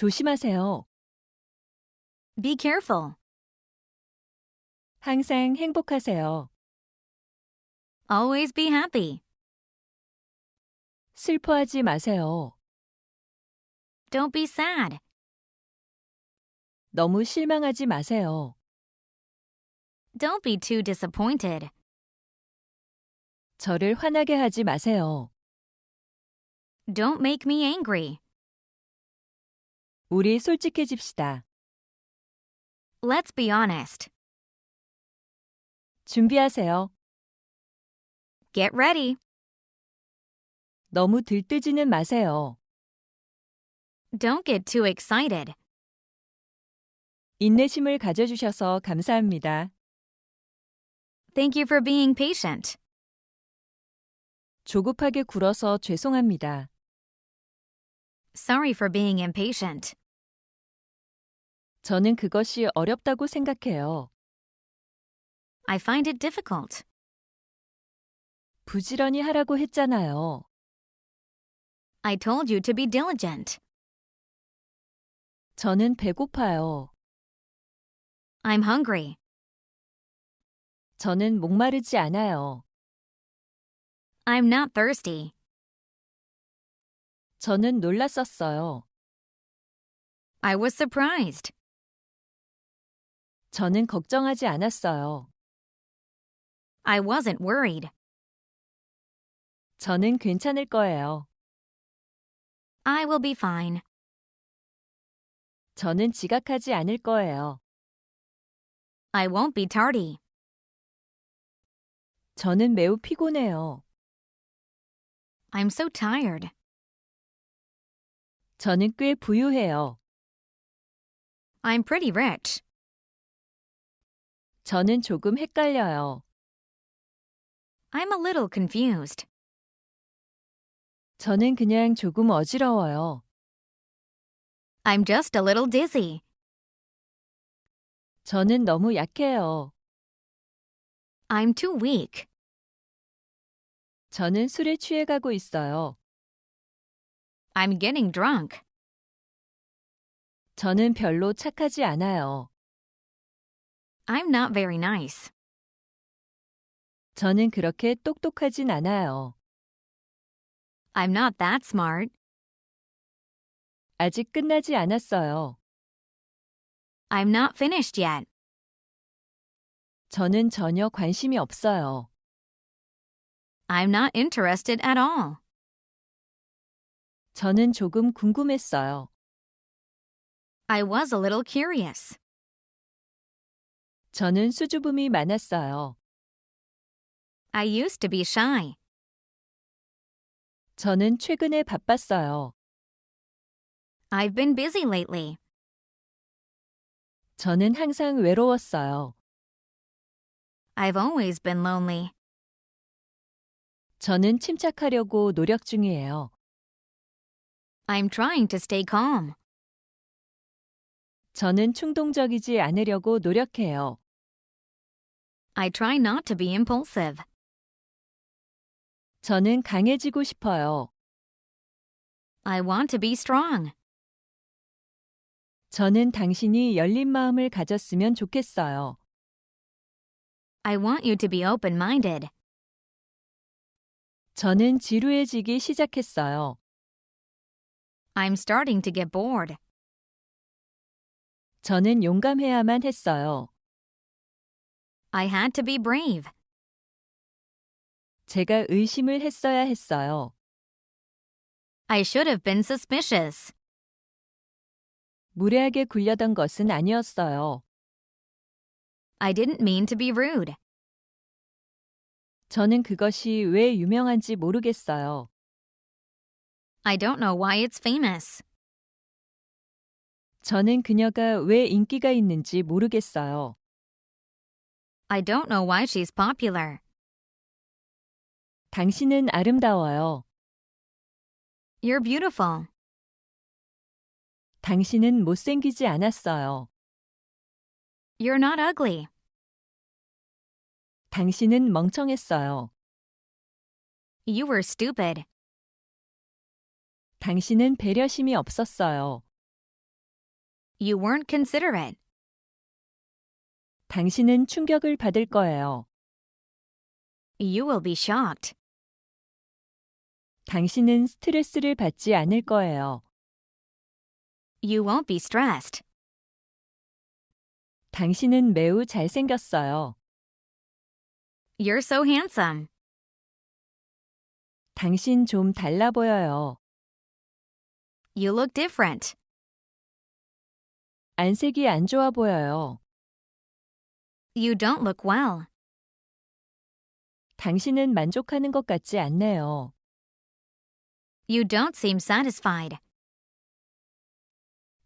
조심하세요. Be careful. 항상 행복하세요. Always be happy. 슬퍼하지 마세요. Don't be sad. 너무 실망하지 마세요. Don't be too disappointed. 저를 화나게 하지 마세요. Don't make me angry. 우리 솔직해집시다. Let's be honest. 준비하세요. Get ready. 너무 들뜨지는 마세요. Don't get too excited. 인내심을 가져주셔서 감사합니다. Thank you for being patient. 조급하게 굴어서 죄송합니다. Sorry for being impatient. 저는 그것이 어렵다고 생각해요. I find it difficult. 부지런히 하라고 했잖아요. I told you to be diligent. 저는 배고파요. I'm hungry. 저는 목마르지 않아요. I'm not thirsty. 저는 놀랐었어요. I was surprised. 저는 걱정하지 않았어요. I wasn't worried. 저는 괜찮을 거예요. I will be fine. 저는 지각하지 않을 거예요. I won't be tardy. 저는 매우 피곤해요. I'm so tired. 저는 꽤 부유해요. I'm pretty rich. 저는 조금 헷갈려요. I'm a little confused. 저는 그냥 조금 어지러워요. I'm just a little dizzy. 저는 너무 약해요. I'm too weak. 저는 술에 취해가고 있어요. I'm getting drunk. 저는 별로 착하지 않아요. I'm not very nice. 저는 그렇게 똑똑하진 않아요. I'm not that smart. 아직 끝나지 않았어요. I'm not finished yet. 저는 전혀 관심이 없어요. I'm not interested at all. 저는 조금 궁금했어요. I was a little curious. 저는 수줍음이 많았어요. I used to be shy. 저는 최근에 바빴어요. I've been busy lately. 저는 항상 외로웠어요. I've always been lonely. 저는 침착하려고 노력 중이에요. I'm trying to stay calm. 저는 충동적이지 않으려고 노력해요. I try not to be impulsive. 저는 강해지고 싶어요. I want to be strong. 저는 당신이 열린 마음을 가졌으면 좋겠어요. I want you to be open minded. 저는 지루해지기 시작했어요. I'm starting to get bored. 저는 용감해야만 했어요. I had to be brave. 제가 의심을 했어야 했어요. I should have been suspicious. 무례하게 굴려던 것은 아니었어요. I didn't mean to be rude. 저는 그것이 왜 유명한지 모르겠어요. I don't know why it's famous. 저는 그녀가 왜 인기가 있는지 모르겠어요. I don't know why she's popular. 당신은 아름다워요. You're beautiful. 당신은 못생기지 않았어요. You're not ugly. 당신은 멍청했어요. You were stupid. 당신은 배려심이 없었어요. You weren't considerate. 당신은 충격을 받을 거예요. You will be shocked. 당신은 스트레스를 받지 않을 거예요. You won't be stressed. 당신은 매우 잘생겼어요. You're so handsome. 당신 좀 달라 보여요. You look different. 안색이 안 좋아 보여요. You don't look well. 당신은 만족하는 것 같지 않네요. You don't seem satisfied.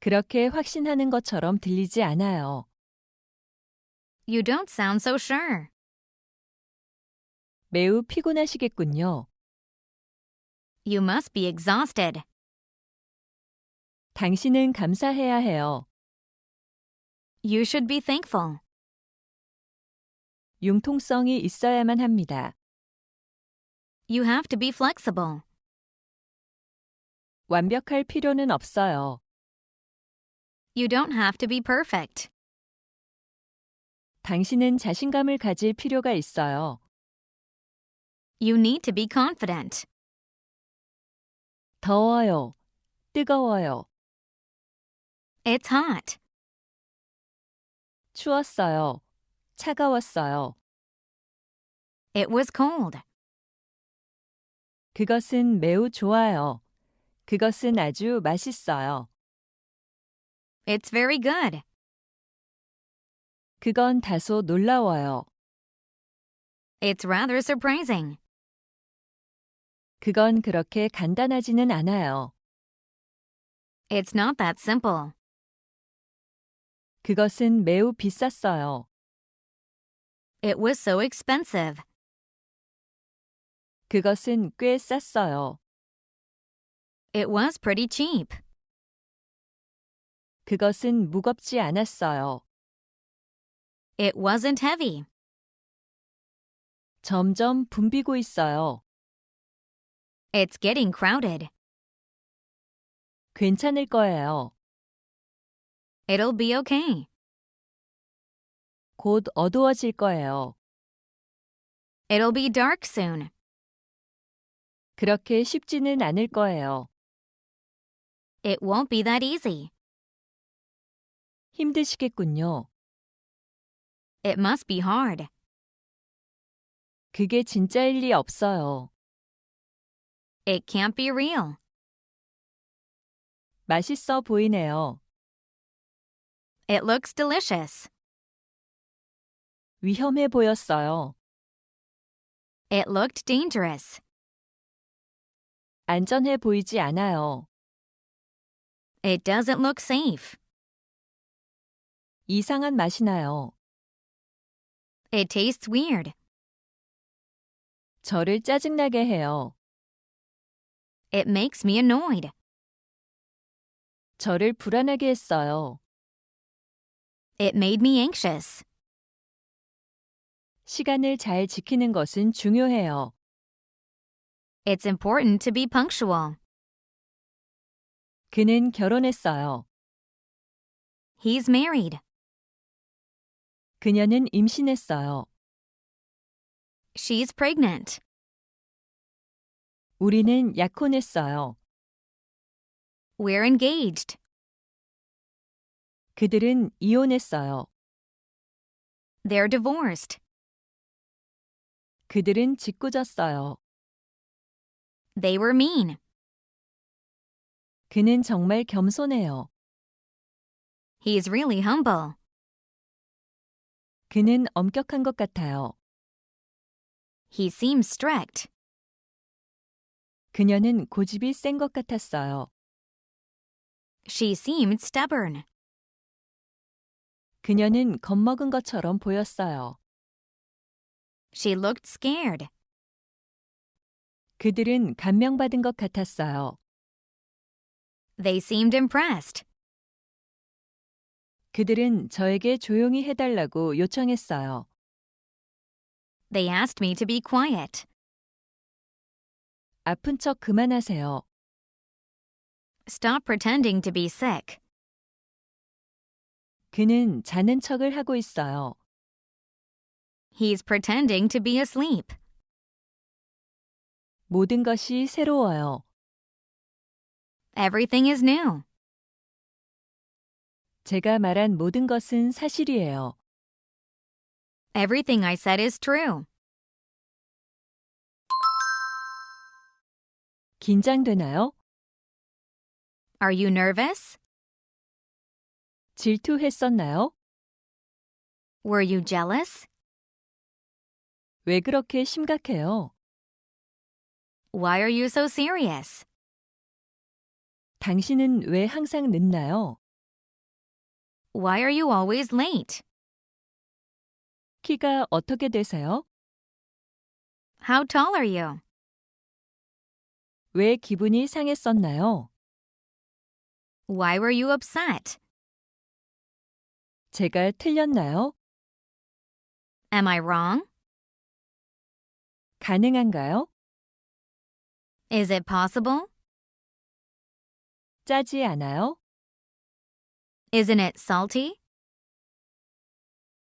그렇게 확신하는 것처럼 들리지 않아요. You don't sound so sure. 매우 피곤하시겠군요. You must be exhausted. 당신은 감사해야 해요. You should be thankful. 융통성이 있어야만 합니다. You have to be flexible. 완벽할 필요는 없어요. You don't have to be perfect. 당신은 자신감을 가질 필요가 있어요. You need to be confident. 더워요. 뜨거워요. It's hot. 추웠어요. 차가웠어요. It was cold. 그것은 매우 좋아요. 그것은 아주 맛있어요. It's very good. 그건 다소 놀라워요. It's rather surprising. 그건 그렇게 간단하지는 않아요. It's not that simple. 그것은 매우 비쌌어요. It was so expensive. 그것은 꽤 쌌어요. It was pretty cheap. 그것은 무겁지 않았어요. It wasn't heavy. 점점 붐비고 있어요. It's getting crowded. 괜찮을 거예요. It'll be okay. 곧 어두워질 거예요. It'll be dark soon. 그렇게 쉽지는 않을 거예요. It won't be that easy. 힘드시겠군요. It must be hard. 그게 진짜일 리 없어요. It can't be real. 맛있어 보이네요. It looks delicious. 위험해 보였어요. It looked dangerous. 안전해 보이지 않아요. It doesn't look safe. 이상한 맛이 나요. It tastes weird. 저를 짜증나게 해요. It makes me annoyed. 저를 불안하게 했어요. It made me anxious. 시간을 잘 지키는 것은 중요해요. It's important to be punctual. 그는 결혼했어요. He's married. 그녀는 임신했어요. She's pregnant. 우리는 약혼했어요. We're engaged. 그들은 이혼했어요. They're divorced. 그들은 짓궂었어요. They were mean. 그는 정말 겸손해요. He's really humble. 그는 엄격한 것 같아요. He seems strict. 그녀는 고집이 센 것 같았어요. She seemed stubborn. 그녀는 겁먹은 것처럼 보였어요. She looked scared. 그들은 감명받은 것 같았어요. They seemed impressed. 그들은 저에게 조용히 해달라고 요청했어요. They asked me to be quiet. 아픈 척 그만하세요. Stop pretending to be sick. 그는 자는 척을 하고 있어요. He's pretending to be asleep. 모든 것이 새로워요. Everything is new. 제가 말한 모든 것은 사실이에요. Everything I said is true. 긴장되나요? Are you nervous? 질투했었나요? Were you jealous? 왜 그렇게 심각해요? Why are you so serious? 당신은 왜 항상 늦나요? Why are you always late? 키가 어떻게 되세요? How tall are you? 왜 기분이 상했었나요? Why were you upset? 제가 틀렸나요? Am I wrong? 가능한가요? Is it possible? 짜지 않아요? Isn't it salty?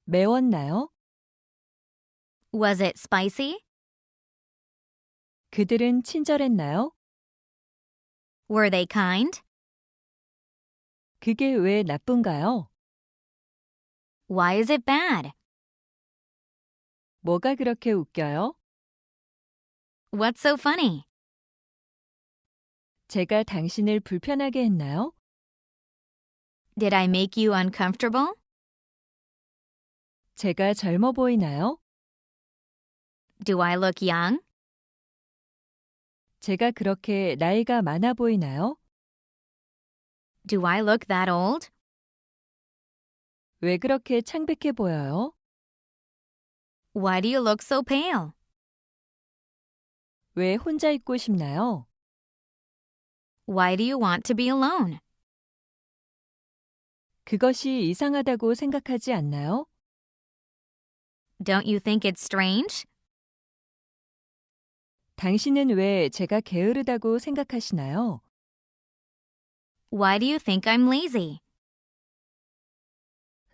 매웠나요? Was it spicy? 그들은 친절했나요? Were they kind? 그게 왜 나쁜가요? Why is it bad? 뭐가 그렇게 웃겨요? What's so funny? 제가 당신을 불편하게 했나요? Did I make you uncomfortable? 제가 젊어 보이나요? Do I look young? 제가 그렇게 나이가 많아 보이나요? Do I look that old? 왜 그렇게 창백해 보여요? Why do you look so pale? 왜 혼자 있고 싶나요? Why do you want to be alone? 그것이 이상하다고 생각하지 않나요? Don't you think it's strange? 당신은 왜 제가 게으르다고 생각하시나요? Why do you think I'm lazy?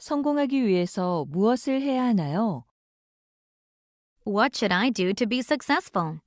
성공하기 위해서 무엇을 해야 하나요? What should I do to be successful?